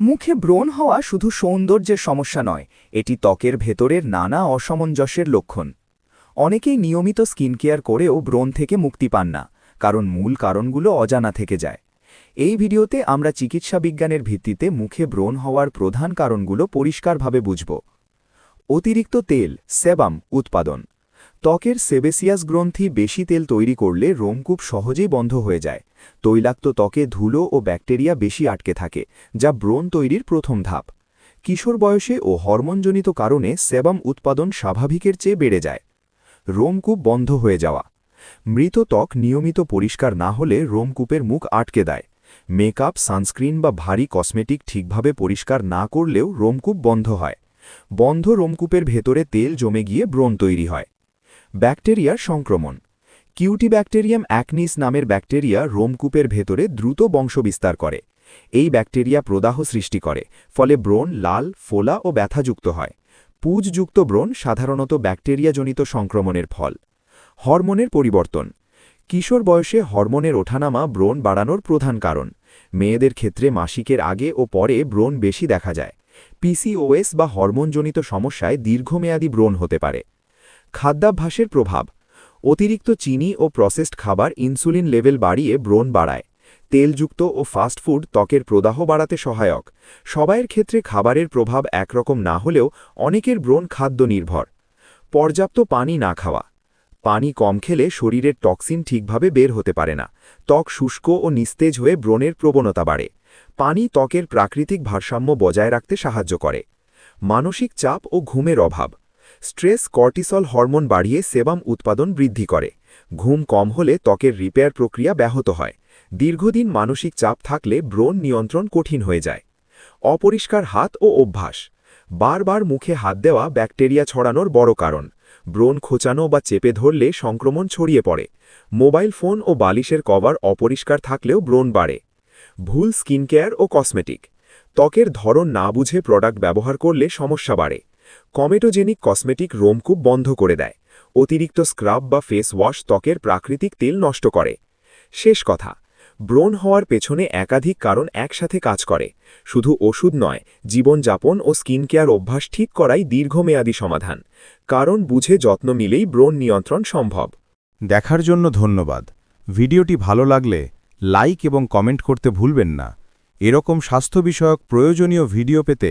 মুখে ব্রণ হওয়া শুধু সৌন্দর্যের সমস্যা নয়, এটি ত্বকের ভেতরের নানা অসামঞ্জস্যের লক্ষণ। অনেকেই নিয়মিত স্কিন কেয়ার করেও ব্রণ থেকে মুক্তি পান না, কারণ মূল কারণগুলো অজানা থেকে যায়। এই ভিডিওতে আমরা চিকিৎসা বিজ্ঞানের ভিত্তিতে মুখে ব্রণ হওয়ার প্রধান কারণগুলো পরিষ্কারভাবে বুঝব। অতিরিক্ত তেল সেবাম উৎপাদন। ত্বকের সেবেসিয়াস গ্রন্থি বেশি তেল তৈরি করলে রোমকূপ সহজেই বন্ধ হয়ে যায়। তৈলাক্ত ত্বকে ধুলো ও ব্যাকটেরিয়া বেশি আটকে থাকে, যা ব্রণ তৈরির প্রথম ধাপ। কিশোর বয়সে ও হরমোনজনিত কারণে সেবাম উৎপাদন স্বাভাবিকের চেয়ে বেড়ে যায়। রোমকূপ বন্ধ হয়ে যাওয়া। মৃত ত্বক নিয়মিত পরিষ্কার না হলে রোমকূপের মুখ আটকে দেয়। মেকআপ, সানস্ক্রিন বা ভারী কসমেটিক ঠিকভাবে পরিষ্কার না করলেও রোমকূপ বন্ধ হয়। বন্ধ রোমকূপের ভেতরে তেল জমে গিয়ে ব্রণ তৈরি হয়। ব্যাকটেরিয়ার সংক্রমণ। কিউটি ব্যাকটেরিয়াম অ্যাকনিস নামের ব্যাকটেরিয়া রোমকূপের ভেতরে দ্রুত বংশবিস্তার করে। এই ব্যাকটেরিয়া প্রদাহ সৃষ্টি করে, ফলে ব্রণ লাল, ফোলা ও ব্যথাযুক্ত হয়। পুজযুক্ত ব্রণ সাধারণত ব্যাকটেরিয়াজনিত সংক্রমণের ফল। হরমোনের পরিবর্তন। কিশোর বয়সে হরমোনের ওঠানামা ব্রণ বাড়ানোর প্রধান কারণ। মেয়েদের ক্ষেত্রে মাসিকের আগে ও পরে ব্রণ বেশি দেখা যায়। পিসিওএস বা হরমোনজনিত সমস্যায় দীর্ঘমেয়াদী ব্রণ হতে পারে। খাদ্যাভ্যাসের প্রভাব। অতিরিক্ত চিনি ও প্রসেসড খাবার ইনসুলিন লেভেল বাড়িয়ে ব্রণ বাড়ায়। তেলযুক্ত ও ফাস্ট ফুড ত্বকের প্রদাহ বাড়াতে সহায়ক। সবাইয়ের ক্ষেত্রে খাবারের প্রভাব একরকম না হলেও অনেকের ব্রণ খাদ্য নির্ভর। পর্যাপ্ত পানি না খাওয়া। পানি কম খেলে শরীরের টক্সিন ঠিকভাবে বের হতে পারে না। ত্বক শুষ্ক ও নিস্তেজ হয়ে ব্রণের প্রবণতা বাড়ে। পানি ত্বকের প্রাকৃতিক ভারসাম্য বজায় রাখতে সাহায্য করে। মানসিক চাপ ও ঘুমের অভাব। স্ট্রেস কর্টিসল হরমোন বাড়িয়ে সেবাম উৎপাদন বৃদ্ধি করে। ঘুম কম হলে ত্বকের রিপেয়ার প্রক্রিয়া ব্যাহত হয়। দীর্ঘদিন মানসিক চাপ থাকলে ব্রণ নিয়ন্ত্রণ কঠিন হয়ে যায়। অপরিষ্কার হাত ও অভ্যাস। বারবার মুখে হাত দেওয়া ব্যাকটেরিয়া ছড়ানোর বড় কারণ। ব্রণ খোঁচানো বা চেপে ধরলে সংক্রমণ ছড়িয়ে পড়ে। মোবাইল ফোন ও বালিশের কভার অপরিষ্কার থাকলেও ব্রণ বাড়ে। ভুল স্কিন কেয়ার ও কসমেটিক। ত্বকের ধরন না বুঝে প্রোডাক্ট ব্যবহার করলে সমস্যা বাড়ে। কমেটোজেনিক কসমেটিক রোমকূপ বন্ধ করে দেয়। অতিরিক্ত স্ক্রাব বা ফেস ওয়াশ ত্বকের প্রাকৃতিক তেল নষ্ট করে। শেষ কথা, ব্রণ হওয়ার পেছনে একাধিক কারণ একসাথে কাজ করে। শুধু ওষুধ নয়, জীবনযাপন ও স্কিন কেয়ার অভ্যাস ঠিক করাই দীর্ঘমেয়াদী সমাধান। কারণ বুঝে যত্ন নিলেই ব্রণ নিয়ন্ত্রণ সম্ভব। দেখার জন্য ধন্যবাদ। ভিডিওটি ভালো লাগলে লাইক এবং কমেন্ট করতে ভুলবেন না। এরকম স্বাস্থ্য বিষয়ক প্রয়োজনীয় ভিডিও পেতে